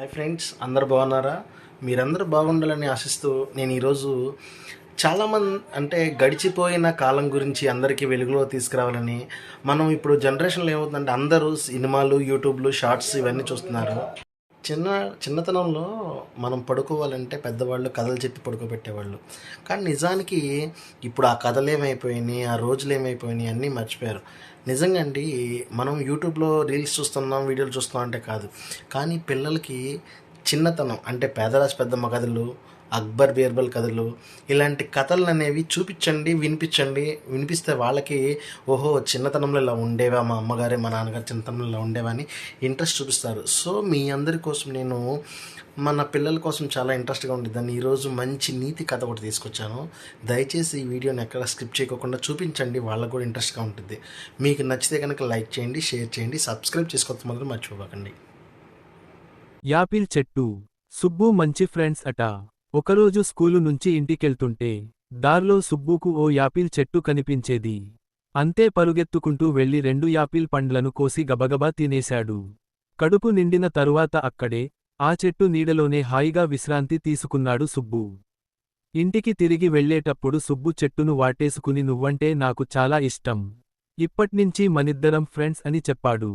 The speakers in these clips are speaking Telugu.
హాయ్ ఫ్రెండ్స్ అందరు బాగున్నారా? మీరందరూ బాగుండాలని ఆశిస్తూ నేను ఈరోజు చాలామంది అంటే గడిచిపోయిన కాలం గురించి అందరికీ వెలుగులో తీసుకురావాలని మనం ఇప్పుడు జనరేషన్లో ఏమవుతుందంటే అందరూ సినిమాలు యూట్యూబ్లు షార్ట్స్ ఇవన్నీ చూస్తున్నారు. చిన్న చిన్నతనంలో మనం పడుకోవాలంటే పెద్దవాళ్ళు కథలు చెప్పి పడుకోబెట్టేవాళ్ళు. కానీ నిజానికి ఇప్పుడు ఆ కథలు ఏమైపోయినాయి ఆ రోజులు ఏమైపోయినాయి అన్నీ మర్చిపోయారు. నిజంగా అండి మనం యూట్యూబ్లో రీల్స్ చూస్తున్నాం వీడియోలు చూస్తున్నాం అంటే కాదు. కానీ పిల్లలకి చిన్నతనం అంటే పేదరాశి పెద్దమ్మ కథలు అక్బర్ బీర్బల్ కథలు ఇలాంటి కథలు అనేవి చూపించండి వినిపించండి. వినిపిస్తే వాళ్ళకి ఓహో చిన్నతనంలో ఇలా ఉండేవా? మా అమ్మగారే మా నాన్నగారు చిన్నతనంలో ఇలా ఉండేవా అని ఇంట్రెస్ట్ చూపిస్తారు. సో మీ అందరి కోసం నేను మన పిల్లల కోసం చాలా ఇంట్రెస్ట్గా ఉండేదాన్ని ఈరోజు మంచి నీతి కథ ఒకటి తీసుకొచ్చాను. దయచేసి ఈ వీడియోని ఎక్కడ స్కిప్ చేయకుండా చూపించండి వాళ్ళకు కూడా ఇంట్రెస్ట్గా ఉంటుంది మీకు నచ్చితే కనుక లైక్ చేయండి షేర్ చేయండి సబ్స్క్రైబ్ చేసుకోవద్దు మాత్రం మర్చిపోకండి. యాపిల్ చెట్టు. సుబ్బు మంచి ఫ్రెండ్స్ అట. ఒకరోజు స్కూలు నుంచి ఇంటికెళ్తుంటే దార్లో సుబ్బుకు ఓ యాపిల్ చెట్టు కనిపించేది. అంతే పరుగెత్తుకుంటూ వెళ్ళి రెండు యాపిల్ పండ్లను కోసి గబగబా తినేశాడు. కడుపు నిండిన తరువాత అక్కడే ఆ చెట్టు నీడలోనే హాయిగా విశ్రాంతి తీసుకున్నాడు సుబ్బు. ఇంటికి తిరిగి వెళ్ళేటప్పుడు సుబ్బు చెట్టును వాటేసుకుని నువ్వంటే నాకు చాలా ఇష్టం. ఇప్పట్నించి మనిద్దరం ఫ్రెండ్స్ అని చెప్పాడు.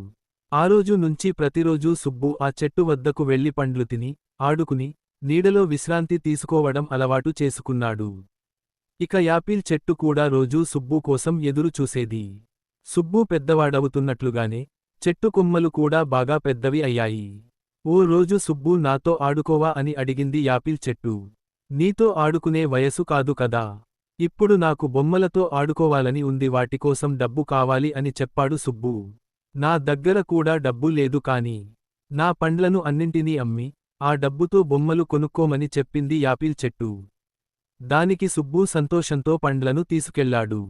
ఆ రోజు నుంచి ప్రతిరోజూ సుబ్బు ఆ చెట్టు వద్దకు వెళ్ళి పండ్లు తిని ఆడుకుని నీడలో విశ్రాంతి తీసుకోవడం అలవాటు చేసుకున్నాడు. ఇక యాపిల్ చెట్టు కూడా రోజూ సుబ్బు కోసం ఎదురు చూసేది. సుబ్బు పెద్దవాడవుతున్నట్లుగానే చెట్టు కొమ్మలు కూడా బాగా పెద్దవి అయ్యాయి. ఓ రోజు సుబ్బు నాతో ఆడుకోవా అని అడిగింది యాపిల్ చెట్టు. నీతో ఆడుకునే వయసు కాదు కదా. ఇప్పుడు నాకు బొమ్మలతో ఆడుకోవాలని ఉంది వాటికోసం డబ్బు కావాలి అని చెప్పాడు సుబ్బు. నా దగ్గర కూడా డబ్బు లేదు కాని నా పండ్లను అన్నింటినీ అమ్మి ఆ డబ్బుతో బొమ్మలు కొనుక్కోమని చెప్పింది యాపిల్ చెట్టు. దానికి సుబ్బు సంతోషంతో పండ్లను తీసుకెళ్ళాడు.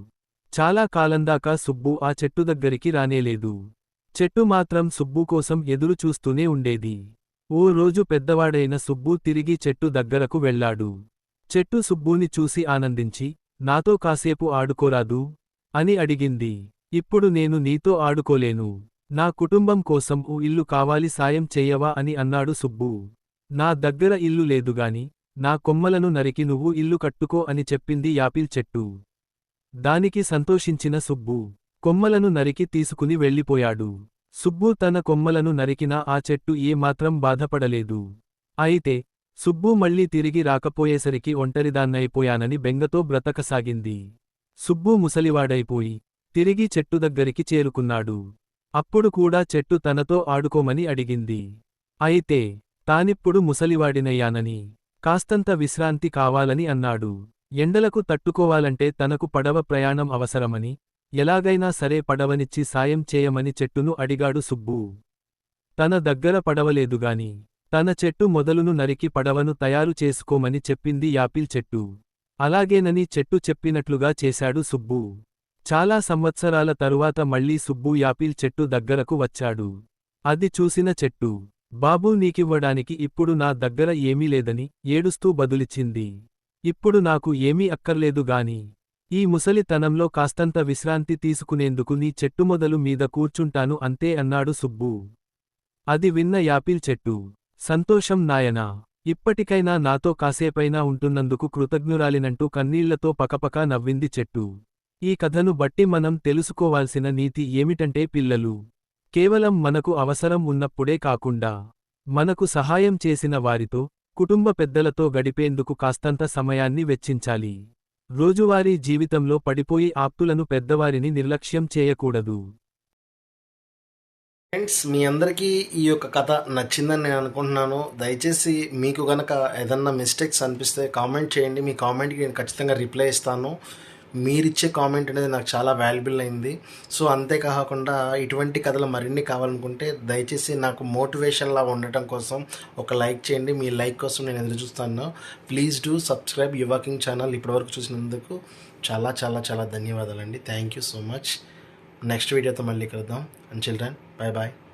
చాలా కాలందాకా సుబ్బు ఆ చెట్టు దగ్గరికి రానేలేదు. చెట్టు మాత్రం సుబ్బు కోసం ఎదురు చూస్తూనే ఉండేది. ఓ రోజు పెద్దవాడైన సుబ్బు తిరిగి చెట్టు దగ్గరకు వెళ్ళాడు. చెట్టు సుబ్బుని చూసి ఆనందించి నాతో కాసేపు ఆడుకోరాదు అని అడిగింది. ఇప్పుడు నేను నీతో ఆడుకోలేను. నా కుటుంబం కోసం ఓ ఇల్లు కావాలి సాయం చెయ్యవా అని అన్నాడు సుబ్బు. నా దగ్గర ఇల్లు లేదుగాని నా కొమ్మలను నరికి నువ్వు ఇల్లు కట్టుకో అని చెప్పింది యాపిల్ చెట్టు. దానికి సంతోషించిన సుబ్బు కొమ్మలను నరికి తీసుకుని వెళ్ళిపోయాడు. సుబ్బు తన కొమ్మలను నరికినా ఆ చెట్టు ఏమాత్రం బాధపడలేదు. అయితే సుబ్బు మళ్ళీ తిరిగి రాకపోయేసరికి ఒంటరిదాన్నైపోయానని బెంగతో బ్రతకసాగింది. సుబ్బు ముసలివాడైపోయి తిరిగి చెట్టు దగ్గరికి చేరుకున్నాడు. అప్పుడు కూడా చెట్టు తనతో ఆడుకోమని అడిగింది. అయితే తానిప్పుడు ముసలివాడినయ్యానని కాస్తంత విశ్రాంతి కావాలని అన్నాడు. ఎండలకు తట్టుకోవాలంటే తనకు పడవ ప్రయాణం అవసరమని ఎలాగైనా సరే పడవనిచ్చి సాయం చేయమని చెట్టును అడిగాడు సుబ్బు. తన దగ్గర పడవలేదుగాని తన చెట్టు మొదలును నరికి పడవను తయారు చేసుకోమని చెప్పింది యాపిల్ చెట్టు. అలాగేనని చెట్టు చెప్పినట్లుగా చేశాడు సుబ్బు. చాలా సంవత్సరాల తరువాత మళ్ళీ సుబ్బు యాపిల్ చెట్టు దగ్గరకు వచ్చాడు. అది చూసిన చెట్టు. బాబూ నీకివ్వడానికి ఇప్పుడు నా దగ్గర ఏమీ లేదని ఏడుస్తూ బదులిచ్చింది. ఇప్పుడు నాకు ఏమీ అక్కర్లేదు గాని ఈ ముసలితనంలో కాస్తంత విశ్రాంతి తీసుకునేందుకు నీ చెట్టు మొదలు మీద కూర్చుంటాను అంతే అన్నాడు సుబ్బు. అది విన్న యాపిల్ చెట్టు. సంతోషం నాయనా ఇప్పటికైనా నాతో కాసేపైనా ఉంటున్నందుకు కృతజ్ఞురాలినంటూ కన్నీళ్ళతో పకపకా నవ్వింది చెట్టు. ఈ కథను బట్టి మనం తెలుసుకోవాల్సిన నీతి ఏమిటంటే పిల్లలు. కేవలం మనకు అవసరం ఉన్నప్పుడే కాకుండా మనకు సహాయం చేసిన వారితో కుటుంబ పెద్దలతో గడిపేందుకు కాస్తంత సమయాన్ని వెచ్చించాలి. రోజువారీ జీవితంలో పడిపోయి ఆప్తులను పెద్దవారిని నిర్లక్ష్యం చేయకూడదు. ఫ్రెండ్స్ మీ అందరికీ ఈ యొక్క కథ నచ్చిందని నేను అనుకుంటున్నాను. దయచేసి మీకు గనక ఏదన్నా మిస్టేక్స్ అనిపిస్తే కామెంట్ చేయండి. మీ కామెంట్కి నేను ఖచ్చితంగా రిప్లై ఇస్తాను. మీరిచ్చే కామెంట్ అనేది నాకు చాలా వాల్యుబుల్ అయింది. సో అంతేకాకుండా ఇటువంటి కథలు మరిన్ని కావాలనుకుంటే దయచేసి నాకు మోటివేషన్లా ఉండటం కోసం ఒక లైక్ చేయండి. మీ లైక్ కోసం నేను ఎదురు చూస్తాను. ప్లీజ్ డూ సబ్స్క్రైబ్ యువాకింగ్ ఛానల్ ఇప్పటివరకు చూసినందుకు చాలా చాలా చాలా ధన్యవాదాలండి. Thank you so much next వీడియోతో మళ్ళీ కలుద్దాం. And children bye bye